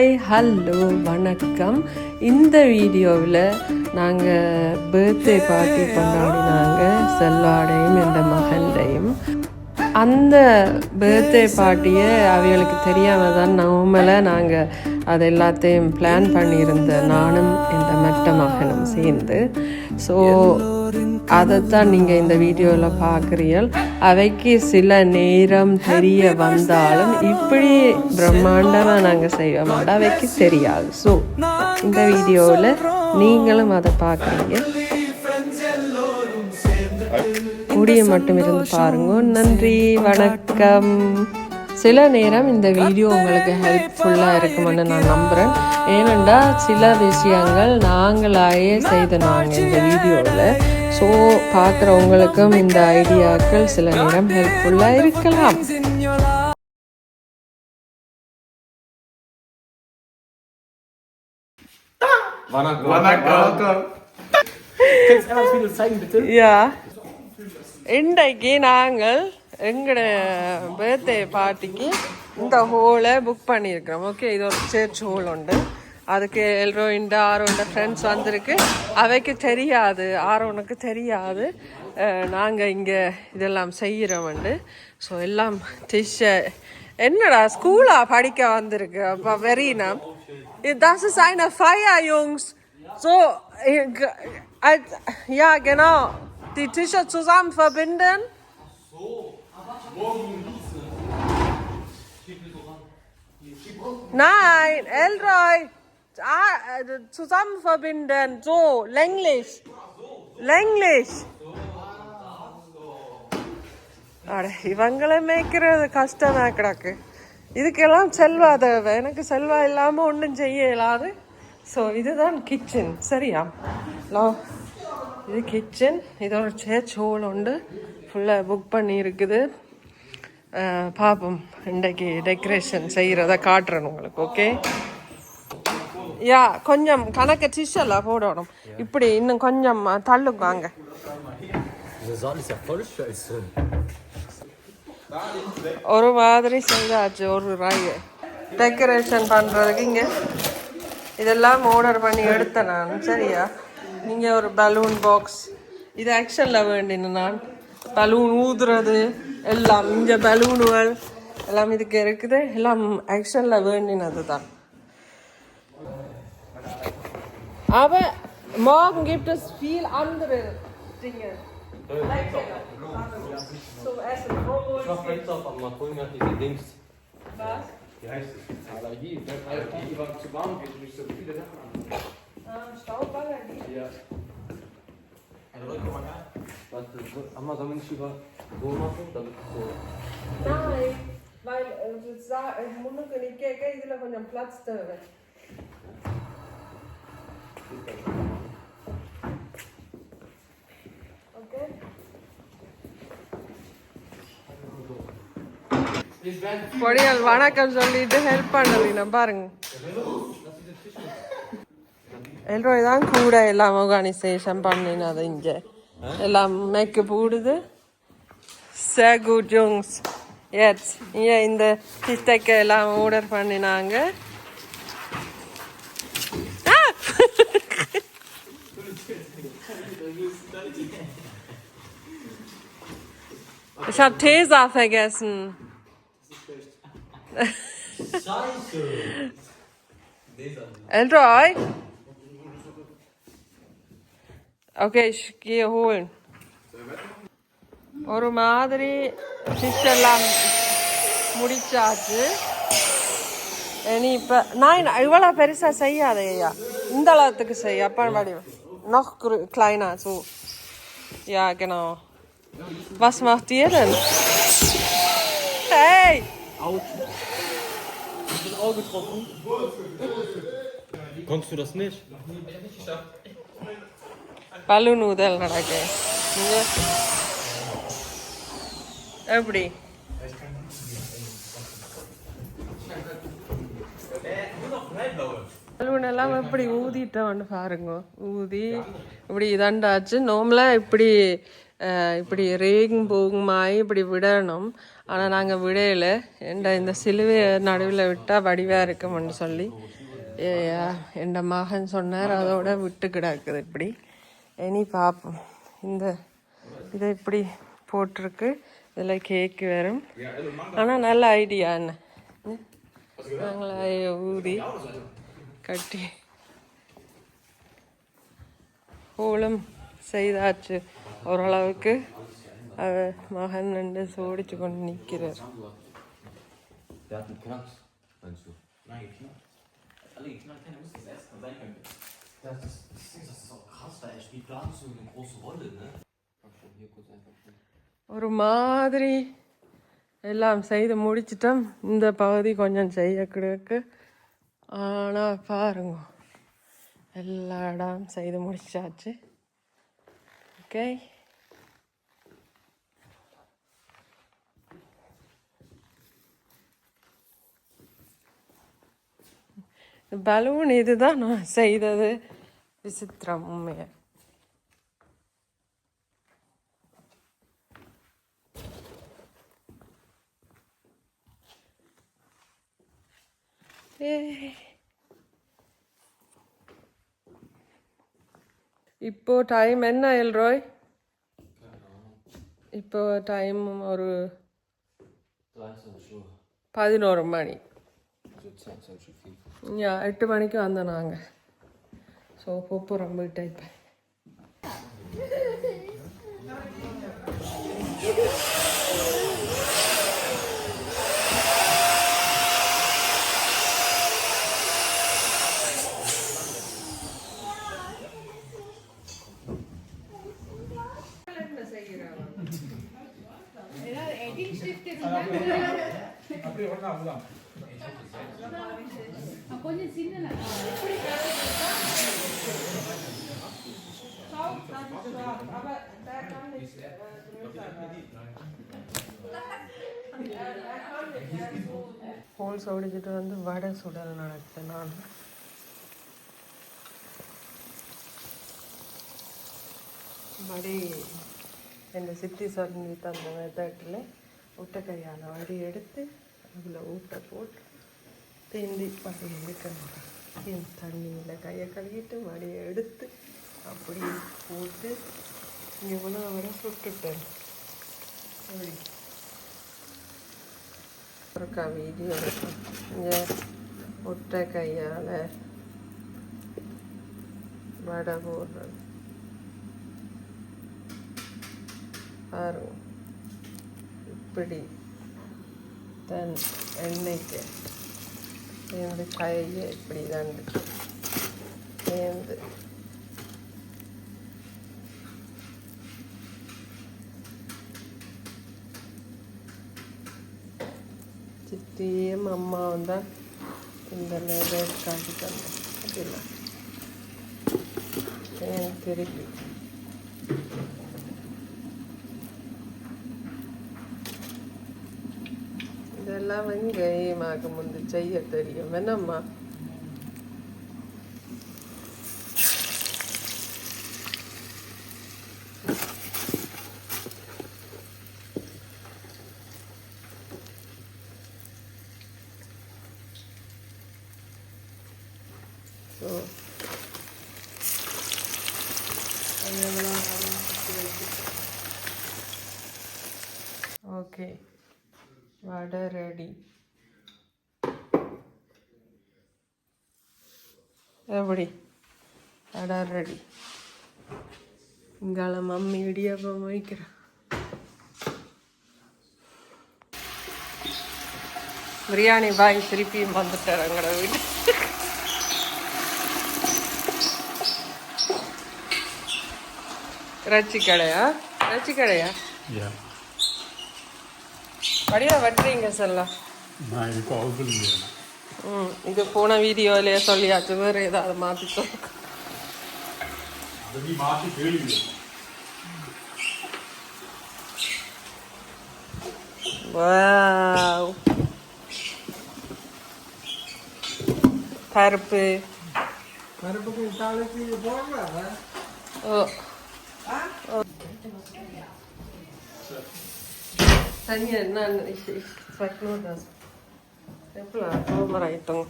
Hi hello வணக்கம். இந்த வீடியோவில் நாங்கள் பர்த்டே பார்ட்டி கொண்டாடினாங்க செல்வாடையும் இந்த மகன்டையும் அந்த பர்த்டே பார்ட்டியை அவங்களுக்கு தெரியாமல் தான் நவமலை நாங்கள் அது எல்லாத்தையும் பிளான் பண்ணியிருந்த நானும் இந்த மெட்ட மகனும் சேர்ந்து. ஸோ அதைத்தான் நீங்கள் இந்த வீடியோவில் பார்க்குறீர்கள். அவைக்கு சில நேரம் தெரிய வந்தாலும் இப்படி பிரம்மாண்டமாக நாங்கள் செய்ய மாட்டோம். அவைக்கு தெரியாது. ஸோ இந்த வீடியோவில் நீங்களும் அதை பார்க்குறீங்க. முடிய மட்டும் இருந்து பாருங்க. நன்றி. வணக்கம். சில நேரம் இந்த வீடியோ உங்களுக்கு ஹெல்ப்ஃபுல்லாக இருக்குமென்னு நான் நம்புகிறேன் ஏனெண்டா சில விஷயங்கள் நாங்களாயே செய்த நாங்கள் இந்த வீடியோவில் ஸோ பார்க்குறவங்களுக்கும் இந்த ஐடியாக்கள் சில நேரம் ஹெல்ப்ஃபுல்லாக இருக்கலாம்? யா இன்றைக்கு நாங்கள் எங்களோட பர்த்டே பார்ட்டிக்கு இந்த ஹோலை புக் பண்ணியிருக்கிறோம். ஓகே இது ஒரு சர்ச் ஹோல் உண்டு. அதுக்கு எல்ரோயின்ட ஆரோண்ட ஃப்ரெண்ட்ஸ் வந்திருக்கு. அவைக்கு தெரியாது ஆரோனுக்கு தெரியாது. நாங்கள் இங்கே இதெல்லாம் செய்கிறோம் உண்டு ஸோ எல்லாம் டிஷ்ஷ என்னடா ஸ்கூலா படிக்க வந்திருக்கு? அப்போ வெரினா Das இஸ் சைன் Feier, ஃபைவ் So, äh, g- als- ja, genau. Die Tische zusammen பிண்டன் Nein, Elroy. Ah, äh, zusammen verbinden. So, länglich. Länglich. அட இவங்களை மேய்க்கிறது கஷ்டமா கிடக்கு இதுக்கெல்லாம் செல்வா தேவை எனக்கு செல்வா இல்லாமல் ஒன்றும் செய்ய இயலாது ஸோ இதுதான் கிச்சன் சரியா இது கிச்சன் இதோட சேர்ச் ஹோல் உண்டு ஃபுல்லாக புக் பண்ணி இருக்குது பார்ப்போம் இன்றைக்கு டெக்கரேஷன் செய்கிறத காட்டுறேன் உங்களுக்கு ஓகே யா கொஞ்சம் கணக்கு டிஷ்ஷெல்லாம் போடணும். இப்படி இன்னும் கொஞ்சம் தள்ளுங்க வாங்க. Der Saal ist ja voll scheiße. ஒரு மாதிரி செஞ்சாச்சு ஒரு ராய். டெக்கரேஷன் பண்ணுறதுக்கு இங்கே இதெல்லாம் ஆர்டர் பண்ணி எடுத்தேன் நான் சரியா? நீங்கள் ஒரு பலூன் பாக்ஸ் இது ஆக்ஷனில் வேண்டின நான். பலூன் ஊதுறது எல்லாம் இங்கே பலூனுகள் எல்லாம் இதுக்கு இருக்குது எல்லாம் ஆக்ஷனில் வேண்டினது தான் Aber morgen gibt es viel andere Dinge. Zum Essen. Ich mach Fenster auf, aber mal holen wir diese Dings. Was? Wie heißt es? Allergie. Allergie über zu warm wird, nicht so viele Sachen an. Ah, Stauballergie. Ja. Warte, so- Amma, sollen wir nicht über so machen? Damit es so. Nein, weil äh, das sah- äh, முன்னுக்கு நிக்க இதுல கொஞ்சம் பிளட்ஸ் தேவை okay பொடியால் வணக்கம் சொல்லிட்டு help பண்ணுறீங்க பாருங்க எல்லோரும் தான் கூட எல்லாம் ஆர்கனைசேஷன் பண்ணினது இங்கே எல்லாம் மேக்கப் போடுது Sehr gut, Jungs. Jetzt, hier இந்த டிஸ்டெக்கை எல்லாம் ஆர்டர் பண்ணினாங்க Ah! Ich habe Tesa vergessen. Elroy? Okay, ich gehe holen. ஒரு மாதிரி ஃபிஷ் எல்லாம் முடிச்சாச்சு இனி இப்போ நான் இவ்வளோ பெருசாக செய்யாத ஐயா இந்த அளவுக்கு செய் அப்பா வடி noch grö- kleiner so ja genau was macht ihr denn hey Ich bin Auge getroffen. Konntest du das nicht? Balloon ஊதல் நடக்கு எப்படி? பலூன் எல்லாம் எப்படி ஊதிட்டோம்னு பாருங்க. ஊதி இப்படி இதாண்டாச்சு. நோம்பல இப்படி இப்படி ரேகும் போகுமாய் இப்படி விடணும். ஆனால் நாங்கள் விடையில என்ற இந்த சிலுவையை நடுவில் விட்டால் வடிவாக இருக்கும்னு சொல்லி. என் மகன் சொன்னார். அதோட விட்டு கிடக்குது இப்படி. இனி பார்ப்போம் இந்த இதை இப்படி போட்டிருக்கு இதில் கேக்கு வரும் ஆனால் நல்ல ஐடியா என்ன நாங்களே ஊதி கட்டி ஹோலும் செய்தாச்சு ஓரளவுக்கு அவ மகன் ரெண்டு சோடிச்சு கொண்டு நிற்கிறார் Der hat einen Knacks, meinst du? Nein, geknackt. Alle geknackt, keiner muss das erst mal sein können. Das ist, das, ist, er spielt gar nicht so eine große Rolle, ne? ஒரு மாதிரி எல்லாம் செய்து முடிச்சிட்டோம் இந்த பகுதி கொஞ்சம் செய்ய கிடக்கு ஆனால் பாருங்க எல்லா இடம் செய்து முடிச்சாச்சு ஓகே பலூன் இதுதான் நான் செய்தது விசித்திரம் உண்மையை Yay. இப்போ டைம் என்ன எல்ரோய் இப்போ டைம் ஒரு 23 Uhr. பதினோரு மணி So 22 Uhr. யா எட்டு மணிக்கு வந்தோம் நாங்கள் ஸோ போகிறோம் வீட்டை இப்போ ஹோல்ஸ் ஒடிச்சிட்டு வந்து வடை சுடல் நடத்தேன் நான். வடி என் சித்தி சொல்லி தந்த மெத்தட்டில் ஊட்டக்கையால் வடி எடுத்து அதில் ஊட்ட போட்டு தேந்தி வடி எடுக்கணும் என் தண்ணியில் கையை கழுவிட்டு வடியை எடுத்து அப்படி போட்டு இவ்வளோ வரை சுட்டுட்டேன். அப்படி ஒருக்கா வீடியோ இங்கே ஒற்றை கையால் வடை போடுறது. பாருங்க. இப்படி தன் எண்ணெய்க்கு. என்னுடைய கையை இப்படி தான் சேர்ந்து சித்தியும் அம்மாவும் தான் இந்த நேரம் காட்டி தந்தேன் அப்படின்னா ஏன் திருப்பி இதெல்லாம் வெங்காயமாக முந்து செய்ய தெரியும். என்னம்மா ஸோ ஓகே ரெடி எப்படி வடை ரெடி இங்கால மம்மி இடியாப்பம் வைக்கிறேன் பிரியாணி பாய் திருப்பியும் வந்துட்டார் எங்களோட வீட்டு இறைச்சி கடையா இறைச்சி கடையா வடிவா வெட்டுறீங்க wou ook wel leren. ம் இது போன வீடியோலயே சொல்லியாச்சு. வேறு ஏதாவது மாற்றி சொல்லு Dat die maak Tanja, nein, ich, ich zeig nur das. Der Hoppla, Reitung.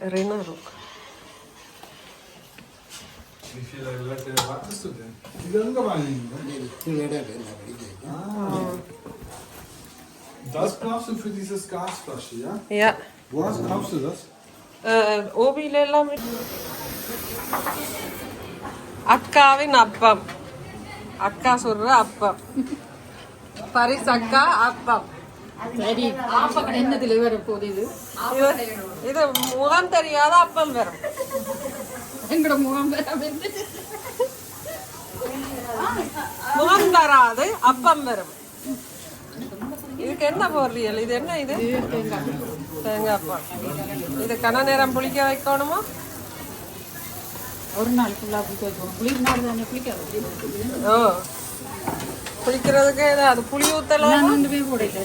Erinnerung. Wie viele Leute erwartest du denn? ഇതൊന്നും ne? Ah. Das brauchst du für dieses Gasflasche, ja? Ja. Wo hast, kaufst du das? Äh, Obi Lella mit. Akka wie Appam. Akka Surra Appam. அக்கா அப்பம். சரி. ஆப்பக்கடை என்னதுல வர போகுது இது? இது முகம் தெரியாத அப்பம் வரும் எங்கட முகம் முகம் தராது அப்பம் வரும் இதுக்கு என்ன போடுறீங்க இது என்ன இது? தேங்காய் பால் இது கன நேரம் புளிக்க வைக்கணுமா? ஒரு நாள் ஃபுல்லா புளிக்க வைக்கணும். குளிர் நாள் தானே புளிக்காது? ஓ. புளிக்கிறதுக்கு இது அது புளி ஊத்தலாம் நான் ரெண்டு பேர் கூட இல்லை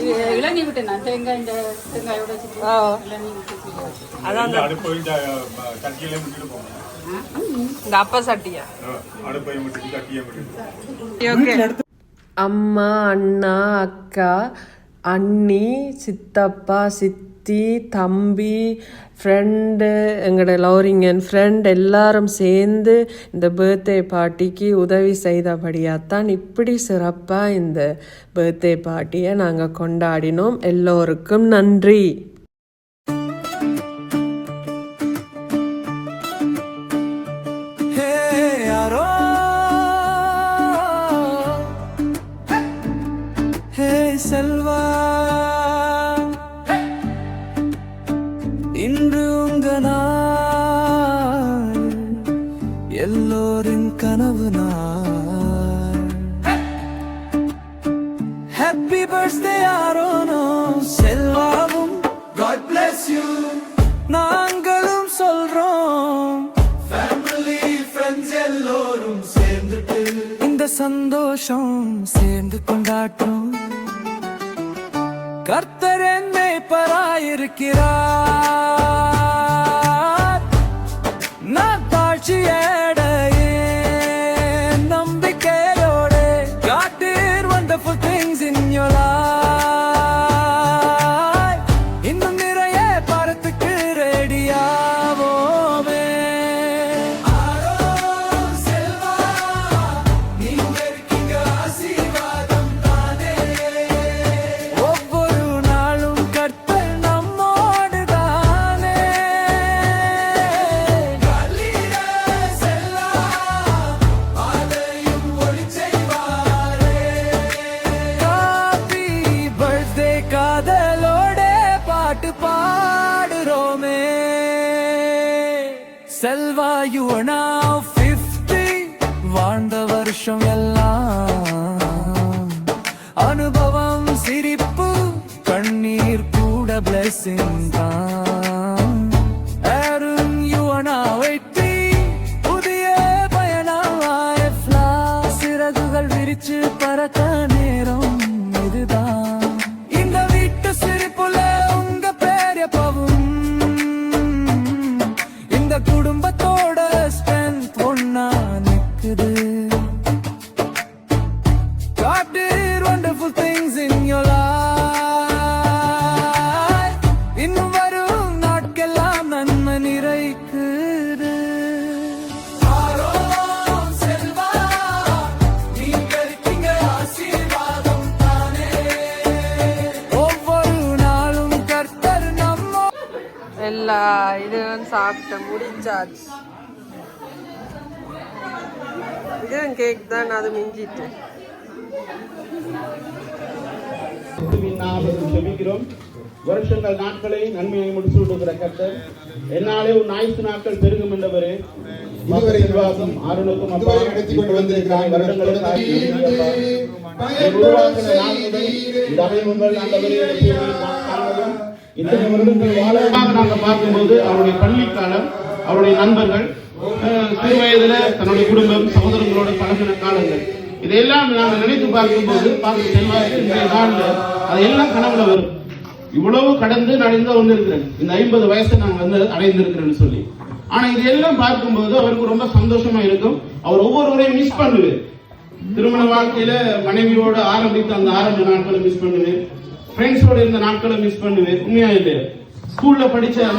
இது இளநீ விட்டேன் நான் தேங்காய் இந்த தேங்காயோட இளநீ இந்த அப்ப சட்டியா? அம்மா அண்ணா அக்கா அண்ணி சித்தப்பா சித்தி தம்பி ஃப்ரெண்டு எங்களோட லவரிங்கன் ஃப்ரெண்ட் எல்லாரும் சேர்ந்து இந்த பர்த்டே பார்ட்டிக்கு உதவி செய்தபடியாத்தான் இப்படி சிறப்பாக இந்த பர்த்டே பார்ட்டியை நாங்கள் கொண்டாடினோம். எல்லோருக்கும் நன்றி. கர்த்தர் என்னை பராயிருக்கிறார். நான் தாழ்ச்சியேட கூட blessing தான் அருண் you are now 80 புதிய பயணம் life சிறகுகள் விரிச்சு பறக்க நேரம் இதுதான். இந்த வீட்டு சிரிப்புல உங்க பேர் எப்பவும். இந்த குடும்பத்தோட ஸ்ட்ரென்த் ஒன்னா நிக்குது. God எல்லா இதுவும் சாப்பிட்ட முடிஞ்சாச்சு. இதுவும் கேக் தான் அது மிஞ்சிட்டு. ஜெபிக்கிறோம் வருஷங்கள் நாட்களை நன்மையை முடிச்சு விடுகிற கர்த்தர். என்னாலே உன் ஆயுசு நாட்கள் பெருகும் என்றவரே. செல்வாக்கும் அருணுக்கும் அப்பா. நடத்தி கொண்டு வந்திருக்கிறாய். வருடங்களுக்கு உருவாக்கின முதல் இந்த அமைமுதல் ஆண்டவரே இத்தனை வருடங்கள் வாழமாக நாங்கள் பார்க்கும்போது அவருடைய பள்ளி காலம் அவருடைய நண்பர்கள் சிறு வயதுல தன்னுடைய குடும்பம் சகோதரங்களோட பழகின காலங்கள். இதையெல்லாம் நாங்கள் நினைத்து பார்க்கும்போது பார்க்க செல்வாக்கு இன்றைய நாள்ல அதையெல்லாம் கனவுல வரும். இவ்வளவு கடந்து நான் இந்த ஒன்று இருக்கிறேன் இந்த ஐம்பது வயசை நான் வந்து அடைந்திருக்கிறேன்னு சொல்லி. ஆனா இதையெல்லாம் பார்க்கும்போது அவருக்கு ரொம்ப சந்தோஷமா இருக்கும். அவர் ஒவ்வொருவரையும் மிஸ் பண்ணுவேன். திருமண வாழ்க்கையில மனைவியோட ஆரம்பித்த அந்த ஆரம்ப நாட்களை மிஸ் பண்ணுவேன். ஃப்ரெண்ட்ஸோட இருந்த நாட்களை மிஸ் பண்ணுவேன். உண்மையா இல்லையா ஸ்கூல்ல படிச்ச